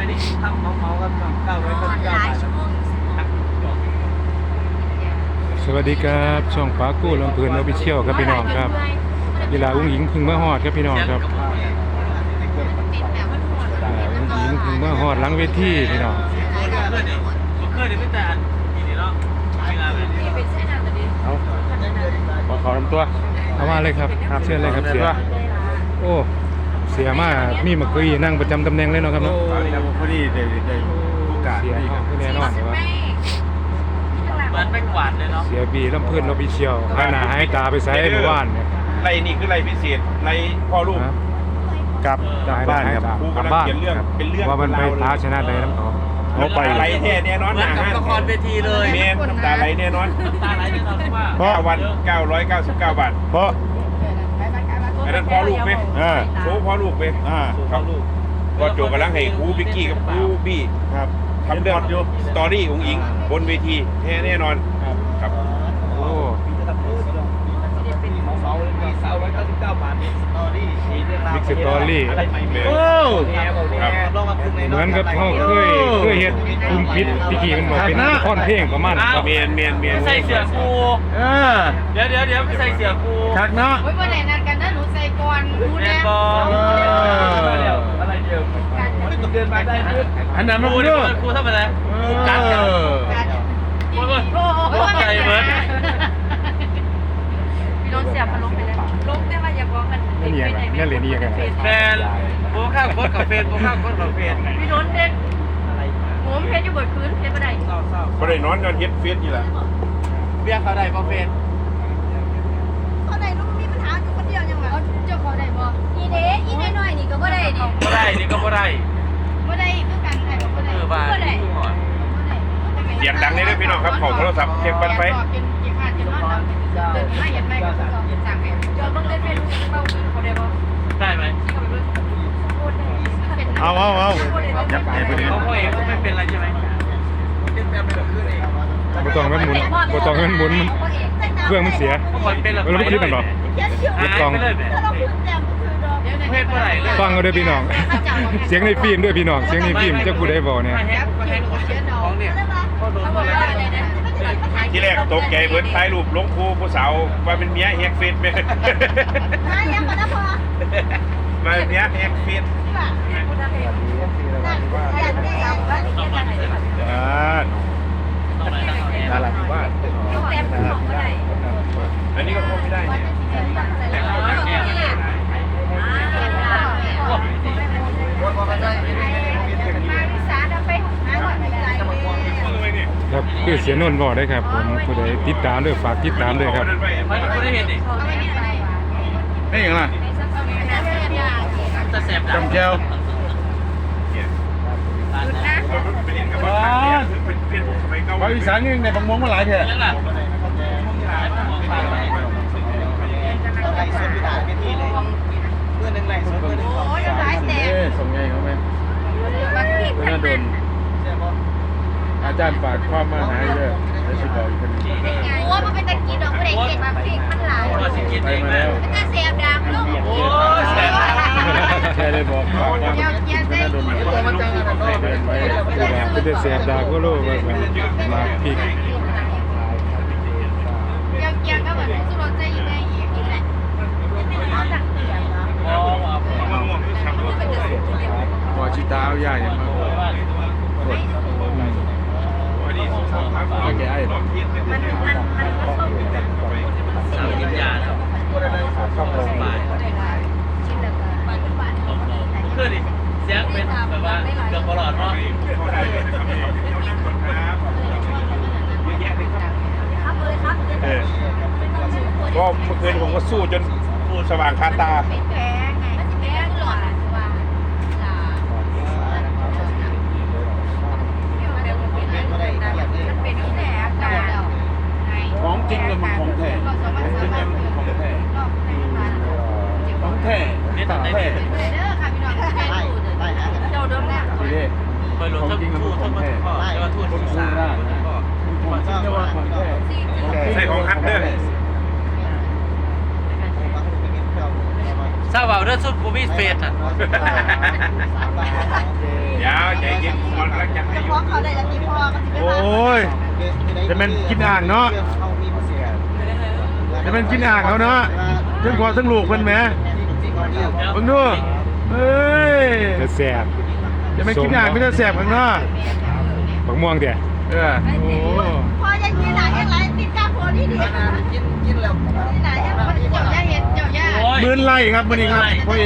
ไม่ได้ทำเมาๆกันเก้าร้อยเก้าสิบหเก้าลายบาทชั่วโมงสวัสดีครับช่องปากู้ลำเพลินออฟฟิเชี่ยลครับพี่น้องครับเวลาอุ้งหญิงเพึ่งมาฮอดครับพี่น้องครับติดแบบว่าหัวอ่าอุ้งหญิงเพึ่งมาฮอดหลังเวทีพี่น้องเพื่อนเนี่ยเพื่อนเนี่ยไม่แต่ทีนี้เนาะเวลาแบบนี่เป็นเส้นอะไรดิเอาขอขอลำตัวเอามาเลยครับเชิญเลยครับเสียโอ้ เสียมากมีมาคุยนั่งประจำตำแหน่งเลยเนาะครับเนาะพอดีได้ได้โอกาสเสียดีครับแน่นอนว่าเหมือนไม่กวาดเลยเนาะเสียบีลำเพลินออฟฟิเชียลหาหน้าให้ตาไปใส่เมื่อวานเนี่ยไรนี่คือไรพิเศษไรพ่อลูกนะกลับได้บ้านครับได้ครูกลับกำลังบ้านเขียนเรื่องเป็นเรื่องว่ามันไปรวท้าชนะใดน้ำเขาเอาไปไรแท้แน่นอนเหมือนกับละครเวทีเลยเมนน้ำตาไหลแน่นอนตาไหลแน่นอนว่าเพราะวัน 999 บาทเพราะ อันนั้นพ่อลูกไหมอ่าโอ้พ่อลูกไหมอ่าครับก็โจกำลังให้ครูบิกกี้กับครูบี้ครับ ทำเรื่องสตอรี่ของอิงบนเวทีแท้แน่นอน ครับโอ้ เสาเลยมีเสาร้อยเก้าสิบเก้าบาทสตอรี่มีเรื่องราวบิ๊กสตอรี่ อะไรใหม่ๆโอ้ครับลองมาคุยในเหมือนกับเขาเคยเคยเฮ็ดคุมพิษพี่กี้มันบอกเป็นค่อนเพลงประมาณนั้นครับเมียนเมียนเมียนใส่เสื้อกู เออ เดี๋ยวเดี๋ยวเดี๋ยวใส่เสื้อกูชักเนาะ โอ้ยวันไหนนัดกันนะหนูใส่ก่ อนหนูเรีเนี่ยยนบอลอะไรเดียวเดินมาได้ด้วยอันนั้นมันครูกูนี่ด้วยมันครูทำอะไรครูกัดกันโอ้โหใจเบิร์ดพี่น้องเสียบพลุไปแล้วลุกได้มาอย่าบอกกันนี่ยังไงนี่เรียนนี่ยังไงแฟนโบ้ข้าวโคตรกับเฟนโบ้ข้าวโคตรกับเฟนพี่น้องเด็กหมูเพชรอยู่บนพื้นเพชรบันไดเศร้าเศร้าบ่ได้นอนนอนเฮ็ดเฟซอยู่ล่ะเบี้ยเขาได้ป่ะเฟน เขาไหนลูกมีปัญหาอยู่คนเดียวยังไงเจ้าเขาได้บ่อี เด้อีน้อยนี่ก็บ่ได้ดิก็ได้นี่ก็บ่ได้บ่ได้คือกันใครก็บ่ได้เออบ้าบ่ได้เสียงดังเลยเด้พี่น้องครับของโทรศัพท์เก็บกันไปเดินไม่เห็นไม่ก็สั่งให้จอต้องเล่นเฟซบุ๊กเบาเขาได้ได้ไหมเอาเอาเอายับไปพอดีเขาเขาเองไม่เป็นไรใช่ไหมเป็นแบบเป็นแบบขึ้นเองบ่ต้องมันหมุนบ่ต้องมันหมุนมันเครื่องมันเสียเขาคอยเป็นแบบเออแล้วมันคิดกันหรอหายไปเลยแหม เพศเมื่อไหร่เลยฟังเอาเด้อพี่น้อง เสียงในฟิล์มด้วยพี่น้อง เสียงในฟิล์มเจ้าผู้ใดบอกเนี่ยมาแฮกมาแฮกของเนี่ยเขาโดนอะไรนะที่แรกตกใจเบิดถ่ายรูปลงครูผู้สาวว่าเป็นเมียแฮกเฟซแม่มาเมียแฮกเฟซอ่า ต้องไหนต้องไหน น่ารักมากอันนี้ก็คงไม่ได้เนี่ย ครับคือเสียนนท์บอกได้ครับผมผู้ใดติดตามด้วยฝากติดตามด้วยครับไม่ไม่ได้เห็นดินี่อย่างไรจะแสบดังจำเจ้าว้าภาคอีสานนี่ในบางมงมาหลายเถอะยังล่ะเอ้ส่งไงเขาไหมก็น่าโดน อาจารย์ฝากความมาหาเยอะแล้วชิบอกอีกคนนึงโอ้ยมันเป็นตะกี้ดอกไม่ได้เก็บมาพริกมันหลายมาสิกินไปเองมาแล้แล้ววมันจะเสียบดังลูกโอ้แสบดังแค่เลยบอกว่าก็น่าโดนเดินไว้คือว่าเป็นแต่เสียบดาก็รู้ว่ามันมาพริกเกี่ยวเกี่ยวก็เหมือนสุรใจอยู่ในอีกอีกแหละเอาจากเสียบนะโอ้เอาไปพอชิตาเอาใหญ่ยังมากกดโอเคไอ้มันมันมันสาวกินยาแล้วสบายชิ้นเดียวกันเพื่อนดิเสียงเป็นแบบว่าเกือบตลอดเนาะครับเลยครับก็เมื่อคืนผมก็สู้จนสว่างคาตา ไม่แพ้ไงมันจะแพ้หลอดว่ามันเป็นที่แหนกา ของ จริงเลยมันของแท้จริงเลยมันของแท้ของแท้นี่ต่าทำงได้แท้ดีเจ้าเดิมแล้วทีนี้ไปหลงทั้งทูตทั้งมันพ่อแต่ว่าทูตที่สามก็ของจริงเนี่ยว่าของแท้ใช่ของฮัตเตอทราบว่าเรื่องสุดกูมีเฟสอะยาวใจำลังจัดให้จะอฟ้ยู่องเขาได้จะตีพ่อก็สิไปโอ้ยจะเป็นกินอ่างเนาะ จะเป็นกินอ่างเขาเนาะทั้งพ่อทั้งลูกเพิ่นแหมเบิ่งดูเอ้ยจะแสบจะเป็นกินอ่างไม่ได้แสบข้างนอกบักม่วงเดี๋ยวเออโอ้พ่อยังกินหลายยังไรติดกาโพนี่ดีกินกินแล้วนี่หลายยังเจ้าย่าเห็ดเจ้าย่าหมื่นไร่ครับมื้อนี้ครับพ่อเอ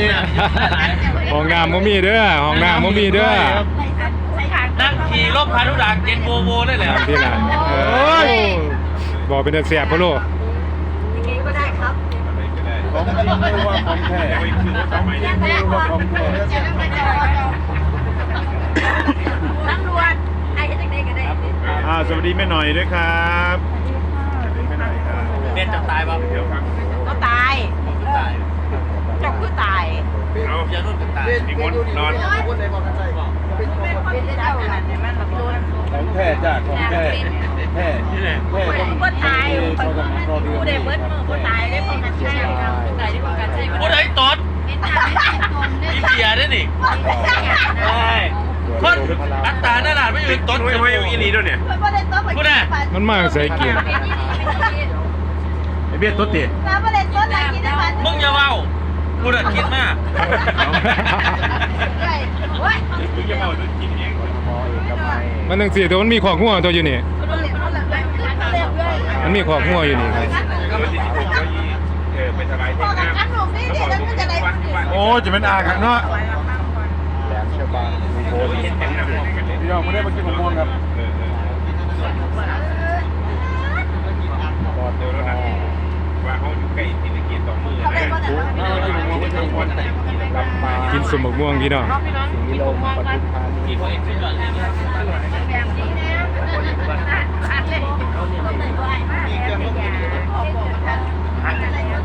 ห้องน้ำบ่มีเด้อห้องน้ำบ่มีเด้อใส่ขางนั่งขี่รถพานุดักเย็นโวโวเลยแหละน้ำที่ร้านเอโอ้ยบอกเป็นแต่แสบพ่อลูก กินก็ได้ครับ อะไรก็ได้ ของจริงไม่ว่าของแท้แต่ว่าคือว่าสมัยนี้ตำรวจไอ้เฮ็ดจังได๋ก็ได้อ่าสวัสดีแม่หน่อยด้วยครับแม่หน่อยครับเบนจะตายป่ะเดี๋ยวฟังก็ตายผมจะตายจบคือตายเอาเดี๋ยวนุ่นจะตายอีกคนนอนเป็นคนที่เจ้าขนาดนี้มันแบบโดนของแท้จ้ะของแท้แท้นี่แหละแท้ต้องก็ตายกูได้เบิดมือก็ตายได้ป้องกันใช้ตายได้ป้องกันใช้ คนไหนตดมี เบียร์ด้วยนี่ใช่คนอัตตาหน้าหลานไม่อยู่ตดไม่จมูไม่กอีนีด้วยเนี่ยมันบ่ได้ต้นมันมาใส่เกียร์ไอเบี้ยตุ๊ดติน้ำบ่ได้ต้นอะไรกินได้มันมึงอย่าเว้ากูน่ะคิดมากใช่โอ้ยมึงจะมาดูกินเองมันจังซี่ตัวมันมีขอกหัวตัวอยู่นี่ มันเรียนมันเรียนมันเรียนเลยมันมีขอกหัวอยู่นี่ครับเออที่ สิบหกก็ยี่เออไปสบายพอที่กับน้ำอันหลงนี่เดี๋ยวมันจะได้วันวันโอ้จะเป็นอาขังเนาะโอ้ยเห็นแต่น้ำกันเลยพี่น้องไม่ได้มากินมะม่วงครับเออเออเดี๋ยวแล้วนะว่าเขาอยู่ใกล้ที่ตะเกียบต่อมือเขานะได้บ่ได้ลำปางกินสมบักม่วงพี่น้องกี่คนเอ็กซ์ก่อนเลยแบบนี้นะอัดเลยต้นไหนบ่ได้มากแค่ยาพอบอกมันอะไรก็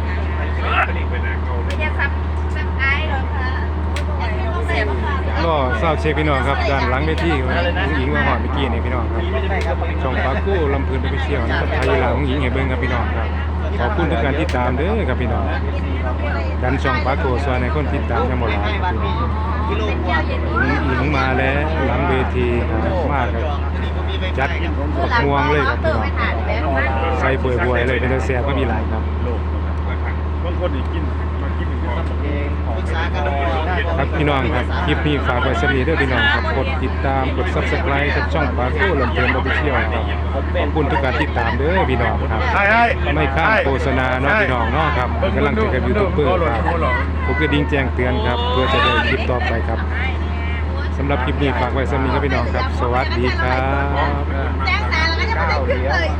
สนิทไปนะเขา ไม่ได้ซับซับไอ้หรอกค่ะอยากให้ต้องเสียบค่ะ ก็ทราบเช็คพี่น้องครับด้านหลังเวทีของผู้หญิงมาหอดเมื่อกี้นี่พี่น้องครับช่องปากู้ลำพูนไปเชี่ยวนะครับไทยลาของหญิงให้เบิ่งครับพี่น้องครับขอบคุณทุกการติดตามเด้อครับพี่น้องดันช่องปากู้ซอยในคนติดตามยังหลายครับพี่น้องหญิงหญิงมาแล้วหลังเวทีมากครับจัดม่วงเลยครับพี่น้องใส่บวยๆเลยเป็นแต่แซ่บก็มีหลายครับบางคนอีกกิน ครับพี่น้องครับคลิปนี้ฝากไว้สำหรับเด้อพี่น้องครับกดติดตามกด Subscribe กับช่องปากู้ลำเพลินออฟฟิเชียลครับขอบคุณทุกการติดตามเด้อพี่น้องครับใช่ใช่ไม่ข้ามโฆษณาเนาะพี่น้องเนาะครับกำลังจะกับยูทูบเบอร์ครับผมก็ดิ้งแจ้งเตือนครับ เพื่อจะได้คลิปต่อไปครับสำหรับคลิปนี้ฝากไว้สำหรับนี้ครับพี่น้องครับ สวัสดีครับแจ้ง